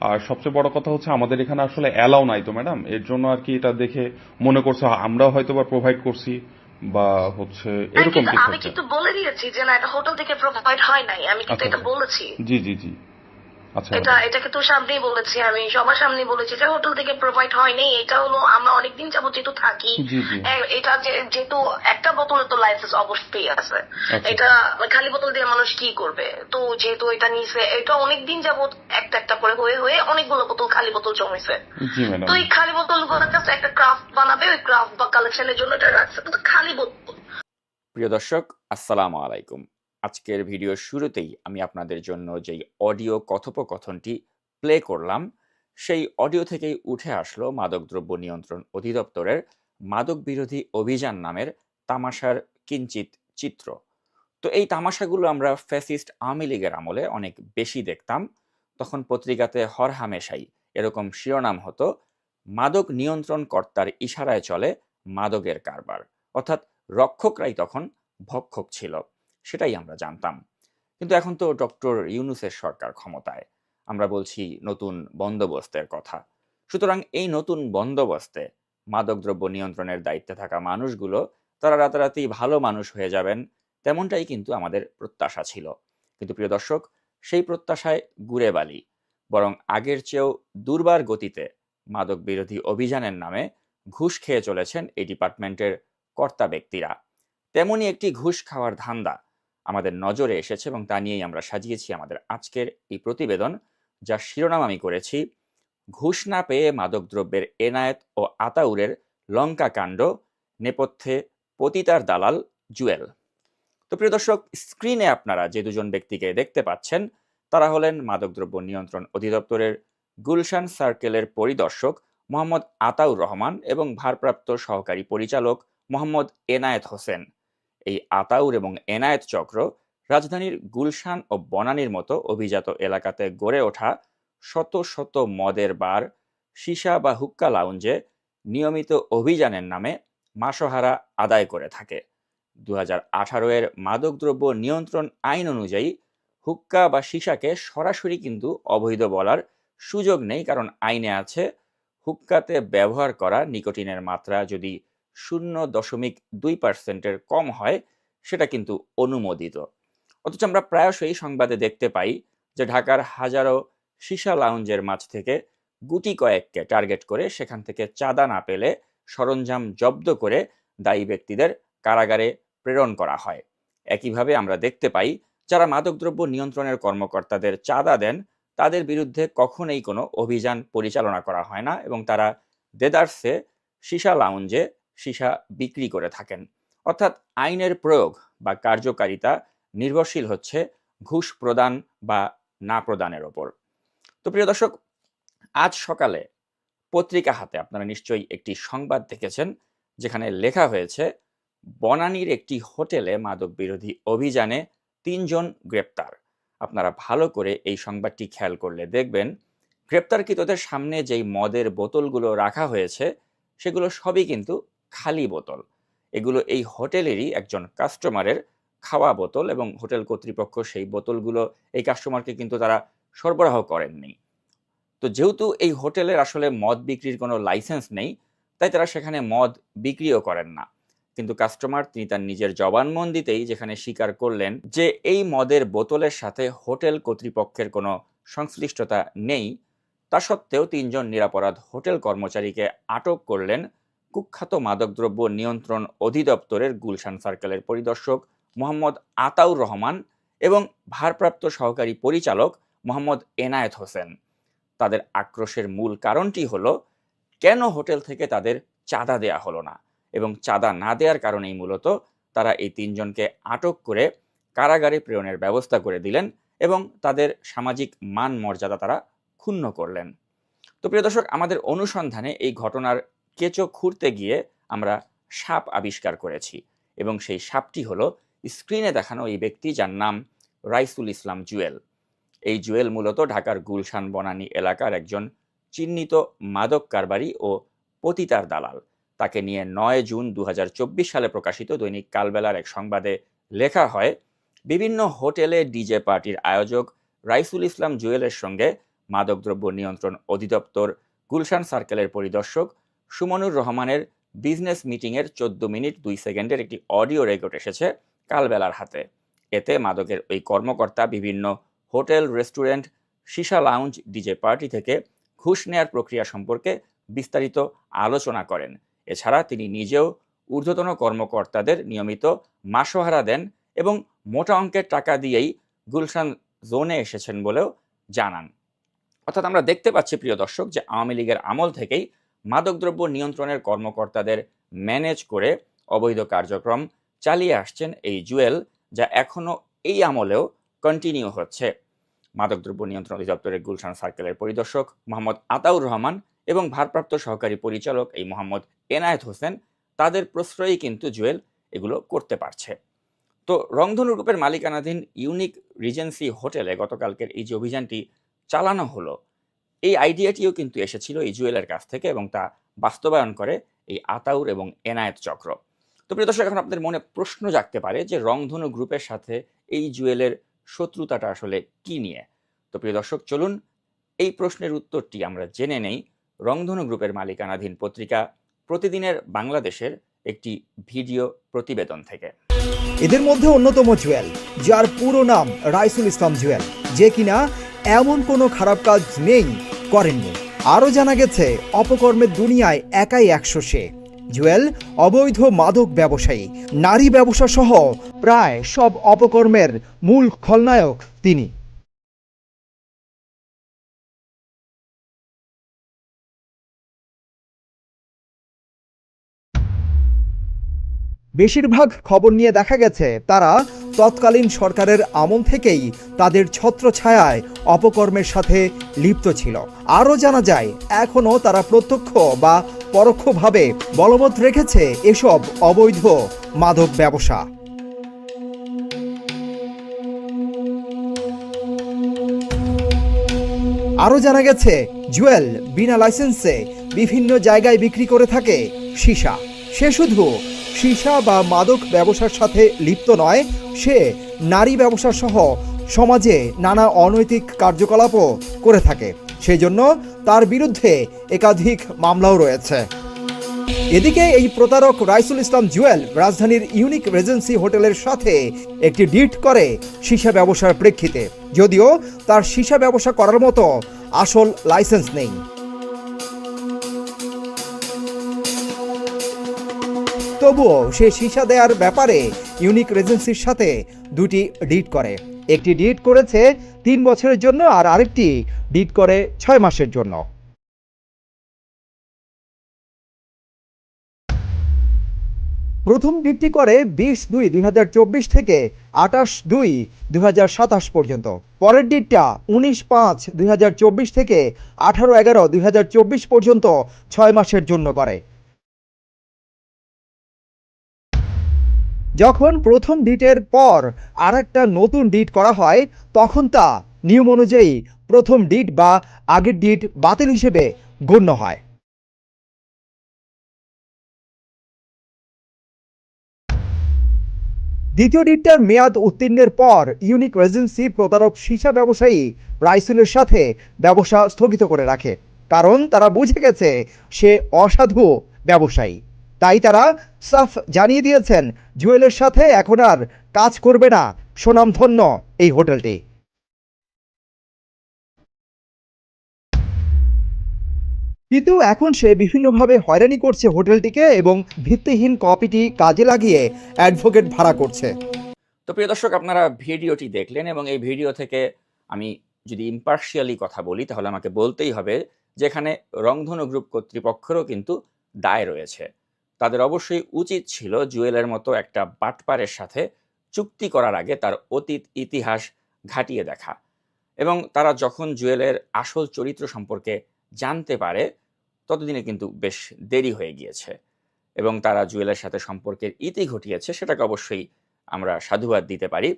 আর সবচেয়ে বড় কথা হচ্ছে আমাদের এখানে আসলে অ্যালাউ নাই তো ম্যাডাম এর জন্য আর কি এটা দেখে মনে করছে আমরাও হয়তো বা প্রোভাইড করছি বা হচ্ছে এরকম কিছু আমি কিন্তু বলে দিয়েছি যে না এটা হোটেল থেকে প্রোভাইড হয় নাই। আমি কিন্তু আচ্ছা, এটা আচ্ছা। বলেছি। জি জি জি। এটা এটাকে তো সামনেই বলেছি আমি সবার সামনে বলেছি। যে হোটেল থেকে প্রোভাইড হয়নি এটা হলো আমরা অনেকদিন যাবত যেহেতু থাকি এটা যেহেতু একটা বোতলে তো লাইসেন্স অবশ্যই আছে। আচ্ছা। এটা খালি বোতল দিয়ে মানুষ কি করবে? তো যেহেতু এটা নিছে এটা অনেকদিন যাবত একটা একটা করে হয়ে হয়ে অনেকগুলো বোতল খালি বোতল জমেছে। তো এই খালি বোতলগুলো কাছে একটা ক্রাফট বানাবে ওই ক্রাফট বা কালেকশনের জন্য এটা রাখছে খালি বোতল। প্রিয় দর্শক আসসালামু আলাইকুম। আজকের ভিডিওর শুরুতেই আমি আপনাদের জন্য যেই অডিও কথোপকথনটি প্লে করলাম, সেই অডিও থেকেই উঠে আসলো মাদকদ্রব্য নিয়ন্ত্রণ অধিদপ্তরের মাদক বিরোধী অভিযান নামের তামাশার কিঞ্চিত চিত্র। তো এই তামাশাগুলো আমরা ফ্যাসিস্ট আওয়ামী লীগের আমলে অনেক বেশি দেখতাম। তখন পত্রিকাতে হরহামেশাই এরকম শিরোনাম হতো, মাদক নিয়ন্ত্রণ কর্তার ইশারায় চলে মাদকের কারবার। অর্থাৎ রক্ষকরাই তখন ভক্ষক ছিল। সেটাই আমরা জানতাম। কিন্তু এখন তো ডক্টর ইউনুসের সরকার ক্ষমতায়। আমরা বলছি নতুন বন্দোবস্তের কথা। সুতরাং এই নতুন বন্দোবস্তে মাদকদ্রব্য নিয়ন্ত্রণের দায়িত্বে থাকা মানুষগুলো, তারা রাতারাতি ভালো মানুষ হয়ে যাবেন, তেমনটাই কিন্তু আমাদের প্রত্যাশা ছিল। কিন্তু প্রিয় দর্শক, সেই প্রত্যাশায় গুড়ে বালি। বরং আগের চেয়েও দুর্বার গতিতে মাদক বিরোধী অভিযানের নামে ঘুষ খেয়ে চলেছেন এই ডিপার্টমেন্টের কর্তা ব্যক্তিরা। তেমনই একটি ঘুষ খাওয়ার ধান্দা আমাদের নজরে এসেছে এবং তা নিয়েই আমরা সাজিয়েছি আমাদের আজকের এই প্রতিবেদন, যার শিরোনাম আমি করেছি, ঘুষ না পেয়ে মাদকদ্রব্যের এনায়েত ও আতাউরের লঙ্কা কাণ্ড, নেপথ্যে পতিতার দালাল জুয়েল। তো প্রিয় দর্শক, স্ক্রিনে আপনারা যে দুজন ব্যক্তিকে দেখতে পাচ্ছেন, তারা হলেন মাদকদ্রব্য নিয়ন্ত্রণ অধিদপ্তরের গুলশান সার্কেলের পরিদর্শক মোহাম্মদ আতাউর রহমান এবং ভারপ্রাপ্ত সহকারী পরিচালক মোহাম্মদ এনায়েত হোসেন। এই আতাউর এবং এনায়েত চক্র রাজধানীর গুলশান ও বনানীর মতো অভিজাত এলাকাতে গড়ে ওঠা শত শত মদের বার, সীসা বা হুক্কা লাউঞ্জে নিয়মিত অভিযানের নামে মাসহারা আদায় করে থাকে। দু হাজার এর মাদকদ্রব্য নিয়ন্ত্রণ আইন অনুযায়ী হুক্কা বা সীসাকে সরাসরি কিন্তু অবৈধ বলার সুযোগ নেই, কারণ আইনে আছে, হুক্কাতে ব্যবহার করা নিকোটিনের মাত্রা যদি শূন্য দশমিক দুই পার্সেন্টের কম হয়, সেটা কিন্তু অনুমোদিত। অথচ আমরা প্রায়শই সংবাদে দেখতে পাই যে ঢাকার হাজারো সীসা লাউঞ্জের মাঝ থেকে গুটি কয়েককে টার্গেট করে সেখান থেকে চাঁদা না পেলে সরঞ্জাম জব্দ করে দায়ী ব্যক্তিদের কারাগারে প্রেরণ করা হয়। একইভাবে আমরা দেখতে পাই, যারা মাদকদ্রব্য নিয়ন্ত্রণের কর্মকর্তাদের চাঁদা দেন, তাদের বিরুদ্ধে কখনোই কোনো অভিযান পরিচালনা করা হয় না এবং তারা দেদার্সে সীসা লাউঞ্জে সীসা বিক্রি করে থাকেন। অর্থাৎ আইনের প্রয়োগ বা কার্যকারিতা নির্ভরশীল হচ্ছে ঘুষ প্রদান বা না প্রদানের ওপর। তো প্রিয় দর্শক, আজ সকালে পত্রিকা হাতে আপনারা নিশ্চয়ই একটি সংবাদ দেখেছেন, যেখানে লেখা হয়েছে, বনানীর একটি হোটেলে মাদক বিরোধী অভিযানে তিনজন গ্রেপ্তার। আপনারা ভালো করে এই সংবাদটি খেয়াল করলে দেখবেন, গ্রেপ্তারকৃতদের সামনে যেই মদের বোতলগুলো রাখা হয়েছে, সেগুলো সবই কিন্তু খালি বোতল। এগুলো এই হোটেলেরই একজন কাস্টমারের খাওয়া বোতল এবং হোটেল কর্তৃপক্ষ সেই বোতলগুলো এই কাস্টমারকে কিন্তু তারা সরবরাহ করেননি। তো যেহেতু এই হোটেলের আসলে মদ বিক্রির কোনো লাইসেন্স নেই, তাই তারা সেখানে মদ বিক্রিও করেন না। কিন্তু কাস্টমার তিনি তার নিজের জবানবন্দিতেই যেখানে স্বীকার করলেন যে এই মদের বোতলের সাথে হোটেল কর্তৃপক্ষের কোনো সংশ্লিষ্টতা নেই, তা সত্ত্বেও তিনজন নিরাপরাধ হোটেল কর্মচারীকে আটক করলেন কুখ্যাত মাদকদ্রব্য নিয়ন্ত্রণ অধিদপ্তরের গুলশান সার্কেলের পরিদর্শক মোহাম্মদ আতাউর রহমান এবং ভারপ্রাপ্ত সহকারী পরিচালক মোহাম্মদ এনায়েত হোসেন। তাদের আক্রোশের মূল কারণটি হলো, কেন হোটেল থেকে তাদের চাঁদা দেয়া হলো না? এবং চাঁদা না দেওয়ার কারণেই মূলত তারা এই তিনজনকে আটক করে কারাগারে প্রেরণের ব্যবস্থা করে দিলেন এবং তাদের সামাজিক মান মর্যাদা তারা ক্ষুণ্ণ করলেন। তো প্রিয় দর্শক, আমাদের অনুসন্ধানে এই ঘটনার কেঁচো খুঁড়তে গিয়ে আমরা সাপ আবিষ্কার করেছি এবং সেই সাপটি হলো স্ক্রিনে দেখানো এই ব্যক্তি যার নাম রাইসুল ইসলাম জুয়েল। এই জুয়েল মূলত ঢাকার গুলশান বনানী এলাকার একজন চিহ্নিত মাদক কারবারি ও পতিতার দালাল। তাকে নিয়ে নয় জুন দু হাজার চব্বিশ সালে প্রকাশিত দৈনিক কালবেলার এক সংবাদে লেখা হয়, বিভিন্ন হোটেলে ডিজে পার্টির আয়োজক রাইসুল ইসলাম জুয়েলের সঙ্গে মাদকদ্রব্য নিয়ন্ত্রণ অধিদপ্তর গুলশান সার্কেলের পরিদর্শক সুমনুর রহমানের বিজনেস মিটিংয়ের চোদ্দ মিনিট দুই সেকেন্ডের একটি অডিও রেকর্ড এসেছে কালবেলার হাতে। এতে মাদকের ওই কর্মকর্তা, বিভিন্ন hotel, restaurant, shisha lounge, DJ party থেকে ঘুষ নেয়ার প্রক্রিয়া সম্পর্কে বিস্তারিত আলোচনা করেন। এছাড়া তিনি নিজেও ঊর্ধ্বতন কর্মকর্তাদের নিয়মিত মাসোহারা দেন এবং মোটা অঙ্কের টাকা দিয়েই গুলশান জোনে এসেছেন বলেও জানান। অর্থাৎ আমরা দেখতে পাচ্ছি, প্রিয় দর্শক, যে আওয়ামী লীগের আমল থেকেই মাদকদ্রব্য নিয়ন্ত্রণের কর্মকর্তাদের ম্যানেজ করে অবৈধ কার্যক্রম চালিয়ে আসছেন এই জুয়েল, যা এখনও এই আমলেও কন্টিনিউ হচ্ছে। মাদকদ্রব্য নিয়ন্ত্রণ অধিদপ্তরের গুলশান সার্কেলের পরিদর্শক মোহাম্মদ আতাউর রহমান এবং ভারপ্রাপ্ত সহকারী পরিচালক এই মোহাম্মদ এনায়েত হোসেন, তাদের প্রশ্রয়ই কিন্তু জুয়েল এগুলো করতে পারছে। তো রংধনু গ্রুপের মালিকানাধীন ইউনিক রিজেন্সি হোটেলে গতকালকের এই যে অভিযানটি চালানো হলো এই আইডিয়াটিও কিন্তু এসেছিল এই জুয়েলের কাছ থেকে এবং তা বাস্তবায়ন করে এই আতাউর এবং এনায়েত চক্র। তো প্রিয় দর্শক, এখন আপনাদের মনে প্রশ্ন জাগতে পারে যে রংধনু গ্রুপের সাথে এই জুয়েলের শত্রুতাটা আসলে কি নিয়ে? তো প্রিয় দর্শক, চলুন এই প্রশ্নের উত্তরটি আমরা জেনে নেই। রংধনু গ্রুপের মালিকানাধীন পত্রিকা প্রতিদিনের বাংলাদেশের একটি ভিডিও প্রতিবেদন থেকে। এদের মধ্যে অন্যতম জুয়েল, যার পুরো নাম রাইসুল ইসলাম জুয়েল, যে কিনা এমন কোনো খারাপ কাজ নেই করেননি। আরও জানা গেছে অপকর্মের দুনিয়ায় একাই একশো সে। জুয়েল, অবৈধ মাদক ব্যবসায়ী, নারী ব্যবসা সহ প্রায় সব অপকর্মের মূল খলনায়ক তিনি। বেশিরভাগ খবর নিয়ে দেখা গেছে, তারা তৎকালীন সরকারের আমল থেকেই তাদের ছত্রছায়ায় অপকর্মের সাথে লিপ্ত ছিল। আরও জানা যায়, এখনও তারা প্রত্যক্ষ বা পরোক্ষভাবে বলবৎ রেখেছে এসব অবৈধ মাদক ব্যবসা। আরও জানা গেছে, জুয়েল বিনা লাইসেন্সে বিভিন্ন জায়গায় বিক্রি করে থাকে সীসা। সে শুধু সীসা বা মাদক ব্যবসার সাথে লিপ্ত নয়, সে নারী ব্যবসা সহ সমাজে নানা অনৈতিক কার্যকলাপও করে থাকে। সেই জন্য তার বিরুদ্ধে একাধিক মামলাও রয়েছে। এদিকে এই প্রতারক রাইসুল ইসলাম জুয়েল রাজধানীর ইউনিক রেজেন্সি হোটেলের সাথে একটি ডিট করে সীসা ব্যবসার প্রেক্ষিতে। যদিও তার সীসা ব্যবসা করার মতো আসল লাইসেন্স নেই। তবুও সে সীসা দেওয়ার ব্যাপারে ইউনিক রেজেন্সির সাথে দুটি ডিট করে। একটি ডিট করেছে তিন বছরের জন্য আর আরেকটি ডিট করে ছয় মাসের জন্য। প্রথম ডিটটি করে বিশ দুই দুই থেকে আঠাশ দুই দুই পর্যন্ত। পরের ডিটটা উনিশ পাঁচ দুই থেকে আঠারো এগারো দুই পর্যন্ত ছয় মাসের জন্য করে। যখন প্রথম ডিটের পর আর একটা নতুন ডিট করা হয়, তখন তা নিয়ম অনুযায়ী প্রথম ডিট বা আগের ডিট বাতিল হিসেবে গণ্য হয়। দ্বিতীয় ডিটটার মেয়াদ উত্তীর্ণের পর ইউনিক রেজেন্সি প্রতারক সীসা ব্যবসায়ী রাইসুলের সাথে ব্যবসা স্থগিত করে রাখে, কারণ তারা বুঝে গেছে সে অসাধু ব্যবসায়ী। তাই তারা সাফ জানিয়ে দিয়েছেন, জুয়েলের সাথে এখন আর কাজ করবে না। সুনামধন্য এই হোটেলটি। কিন্তু এখন সে বিভিন্নভাবে হয়রানি করছে হোটেলটিকে এবং ভিত্তিহীন কপিটি কাজে লাগিয়ে অ্যাডভোকেট ভাড়া করছে। তো প্রিয় দর্শক, আপনারা ভিডিওটি দেখলেন এবং এই ভিডিও থেকে আমি যদি ইম্পার্শিয়ালি কথা বলি, তাহলে আমাকে বলতেই হবে, যেখানে রংধনু গ্রুপ কর্তৃপক্ষেরও কিন্তু দায় রয়েছে। তাদের অবশ্যই উচিত ছিল জুয়েলের মতো একটা বাটপারের সাথে চুক্তি করার আগে তার অতীত ইতিহাস ঘাটিয়ে দেখা। এবং তারা যখন জুয়েলের আসল চরিত্র সম্পর্কে জানতে পারে, ততদিনে কিন্তু বেশ দেরি হয়ে গিয়েছে। এবং তারা জুয়েলের সাথে সম্পর্কের ইতি ঘটিয়েছে, সেটাকে অবশ্যই আমরা সাধুবাদ দিতে পারি।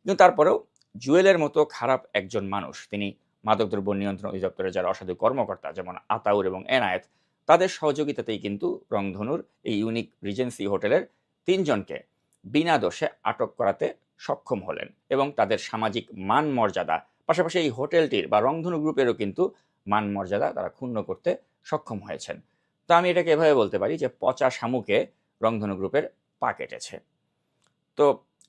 কিন্তু তারপরেও জুয়েলের মতো খারাপ একজন মানুষ, তিনি মাদকদ্রব্য নিয়ন্ত্রণ অধিদপ্তরের যারা অসাধু কর্মকর্তা, যেমন আতাউর এবং এনায়েত তাদের সহযোগিতাতেই কিন্তু রংধনুর এই ইউনিক রিজেন্সি হোটেলের তিনজনকে বিনা দোষে আটক করাতে সক্ষম হলেন এবং তাদের সামাজিক মান মর্যাদা পাশাপাশি এই হোটেলটির বা রংধনু গ্রুপেরও কিন্তু মান মর্যাদা তারা ক্ষুণ্ণ করতে সক্ষম হয়েছেন। তা আমি এটাকে এভাবে বলতে পারি যে পচা শামুকে রংধনু গ্রুপের পা কেটেছে। তো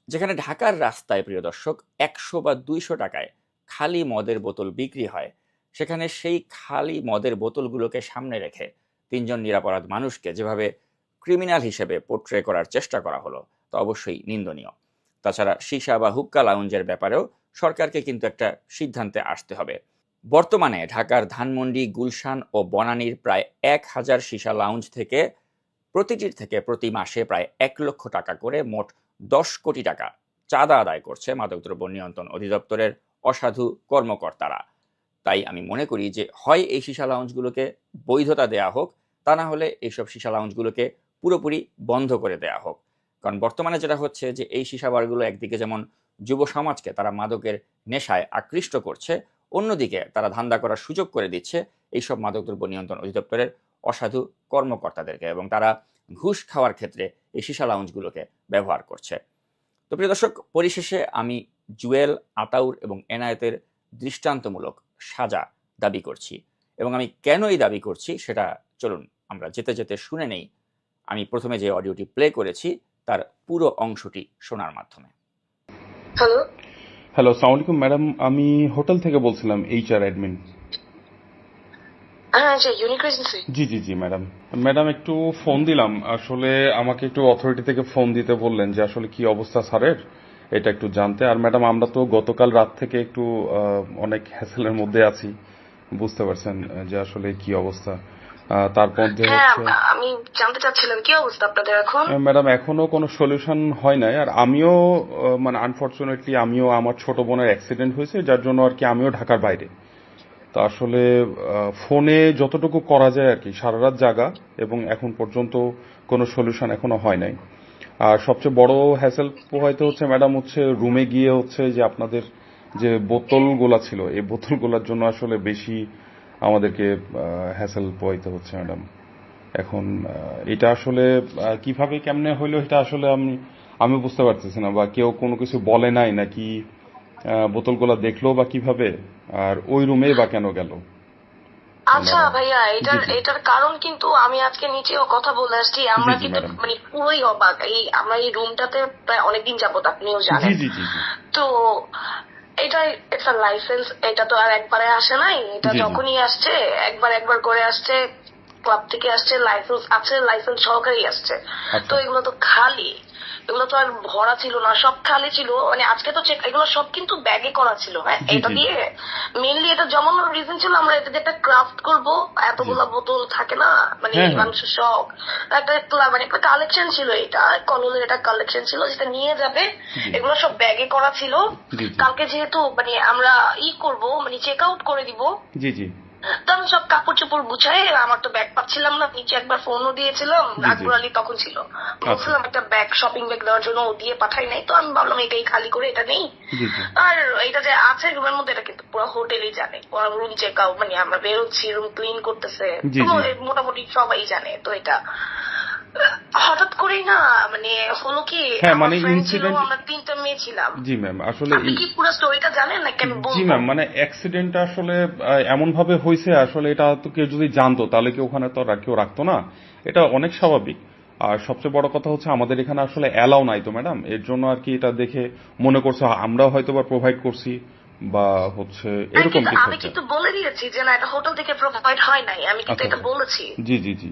যেখানে ঢাকার রাস্তায়, প্রিয় দর্শক, একশো বা দুইশো টাকায় খালি মদের বোতল বিক্রি হয়, সেখানে সেই খালি মদের বোতলগুলোকে সামনে রেখে তিনজন নিরাপরাধ মানুষকে যেভাবে ক্রিমিনাল হিসেবে পোট্রে করার চেষ্টা করা হলো, তা অবশ্যই নিন্দনীয়। তাছাড়া সীসা বা হুক্কা লাউঞ্জের ব্যাপারেও সরকারকে কিন্তু একটা সিদ্ধান্তে আসতে হবে। বর্তমানে ঢাকার ধানমন্ডি, গুলশান ও বনানীর প্রায় এক হাজার সীসা লাউঞ্জ থেকে প্রতিটির থেকে প্রতি মাসে প্রায় এক লক্ষ টাকা করে মোট দশ কোটি টাকা চাঁদা আদায় করছে মাদকদ্রব্য নিয়ন্ত্রণ অধিদপ্তরের অসাধু কর্মকর্তারা। তাই আমি মনে করি যে, হয় এই সীসা লাউঞ্জগুলোকে বৈধতা দেয়া হোক তা না হলে এইসব সীসা লাউঞ্জগুলোকে পুরোপুরি বন্ধ করে দেয়া হোক। কারণ বর্তমানে যেটা হচ্ছে যে এই সীসা বারগুলো একদিকে যেমন যুব সমাজকে তারা মাদকের নেশায় আকৃষ্ট করছে, অন্যদিকে তারা ধান্দা করার সুযোগ করে দিচ্ছে এইসব মাদকদ্রব্য নিয়ন্ত্রণ অধিদপ্তরের অসাধু কর্মকর্তাদেরকে এবং তারা ঘুষ খাওয়ার ক্ষেত্রে এই সীসা লাউঞ্জগুলোকে ব্যবহার করছে। তো প্রিয় দর্শক, পরিশেষে আমি জুয়েল, আতাউর এবং এনায়েতের দৃষ্টান্তমূলক সাজা দাবি করছি এবং আমি কেন এই দাবি করছি সেটা চলুন আমরা যেতে যেতে শুনে নেই। আমি প্রথমে যে অডিওটি প্লে করেছি তার পুরো অংশটি শোনার মাধ্যমে। হ্যালো হ্যালো আসসালামু আলাইকুম ম্যাডাম। আমি হোটেল থেকে বলছিলাম এইচআর অ্যাডমিন হ্যাঁ যে জি জি জি ম্যাডাম। ম্যাডাম একটু ফোন দিলাম। আসলে আমাকে একটু অথরিটি থেকে ফোন দিতে বললেন যে আসলে কি অবস্থা স্যারের? এটা একটু জানতে। আর ম্যাডাম আমরা তো গতকাল রাত থেকে একটু আহ, অনেক হ্যাসেলের মধ্যে আছি। বুঝতে পারছেন যে আসলে কি অবস্থা। তার মধ্যে হ্যাঁ আমি জানতে চাচ্ছিলাম কি অবস্থা আপনাদের এখন? ম্যাডাম এখনও কোনো সলিউশন হয় নাই। আর আমিও মানে আনফরচুনেটলি আমিও আমার ছোট বোনের অ্যাক্সিডেন্ট হয়েছে যার জন্য আর কি আমিও ঢাকার বাইরে। তো আসলে ফোনে যতটুকু করা যায় আর কি সারা রাত জাগা এবং এখন পর্যন্ত কোনো সলিউশন এখনও হয় নাই। আর সবচেয়ে বড় হ্যাসেল হয়তো হচ্ছে ম্যাডাম হচ্ছে রুমে গিয়ে হচ্ছে যে আপনাদের যে বোতলগুলা ছিল এই বোতলগুলোর জন্য আসলে বেশি আমাদেরকে হ্যাসেল পোহাইতে হচ্ছে ম্যাডাম এখন এটা আসলে কীভাবে কেমনে হইল এটা আসলে আমি আমি বুঝতে পারতেছি না বা কেউ কোনো কিছু বলে নাই নাকি বোতলগুলা দেখল বা কীভাবে আর ওই রুমে বা কেন গেল? আচ্ছা ভাইয়া এটার। এটার কারণ কিন্তু আমি আজকে নিচেও কথা বলে আসছি আমরা কিন্তু মানে পুরোই অবাক এই আমরা এই রুমটাতে প্রায় অনেকদিন যাবত আপনিও জানেন। তো এটা একটা আ লাইসেন্স এটা তো আর একবারে আসে নাই এটা। যখনই আসছে একবার একবার করে আসছে ক্লাব থেকে আসছে লাইসেন্স আছে লাইসেন্স সহকারেই আসছে আচ্ছা। তো এগুলো তো খালি এগুলো তো আর ভরা ছিল না সব খালি ছিল। মানে আজকে তো চেক এগুলো সব কিন্তু ব্যাগে করা ছিল হ্যাঁ? এটা। দিয়ে মেইনলি এটা জমানোর রিজন ছিল আমরা এটা একটা ক্রাফট করব এতগুলা বোতল থাকে না মানে হ্যাঁ, হ্যাঁ। মানুষের শখ। একটা মানে একটা কালেকশন ছিল এটা কলমের একটা কালেকশন ছিল যেটা নিয়ে যাবে। এগুলো সব ব্যাগে করা ছিল। কালকে যেহেতু মানে আমরা ই করব মানে চেক আউট করে দিব। জি জি। আমি সব কাপড় চোপড় গুছাই আমার তো ব্যাগ পাচ্ছিলাম না নিচে একবার ফোনও দিয়েছিলাম। আকবর আলী তখন ছিল। বলছিলাম একটা ব্যাগ শপিং ব্যাগ দেওয়ার জন্য ও দিয়ে পাঠাই নাই তো আমি ভাবলাম এটাই খালি করে এটা নেই। আর এটা যে আছে রুমের মধ্যে এটা কিন্তু পুরো হোটেলই জানে। রুম চেক আউট মানে আমরা বেরোচ্ছি রুম ক্লিন করতেছে। তো মোটামুটি সবাই জানে তো এটা হঠাৎ করেই না মানে হলো কি হ্যাঁ, আমার মানে ছিল, আমরা তিনটা মেয়ে ছিলাম। জি ম্যাম আসলে আপনি কি পুরো স্টোরিটা জানেন নাকি আমি জি ম্যাম মানে অ্যাক্সিডেন্টটা আসলে এমন ভাবে হয়েছে আসলে এটা তো কেউ যদি জানতো তাহলে কি ওখানে তো আর কেউ রাখতো না? এটা অনেক স্বাভাবিক। আর সবচেয়ে বড় কথা হচ্ছে আমাদের এখানে আসলে অ্যালাউ নাই তো ম্যাডাম এর জন্য আর কি এটা দেখে মনে করছে আমরাও হয়তো বা প্রোভাইড করছি বা হচ্ছে এরকম কিন্তু- কিছু আমি কিন্তু বলে দিয়েছি যে না এটা হোটেল থেকে প্রোভাইড হয় নাই আমি কিন্তু আচ্ছা, এটা আচ্ছা। বলেছি। জি জি জি।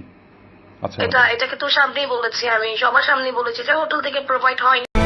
এটা এটাকে তো সামনেই বলেছি আমি সবার সামনেই বলেছি এটা হোটেল থেকে প্রোভাইড হয়নি।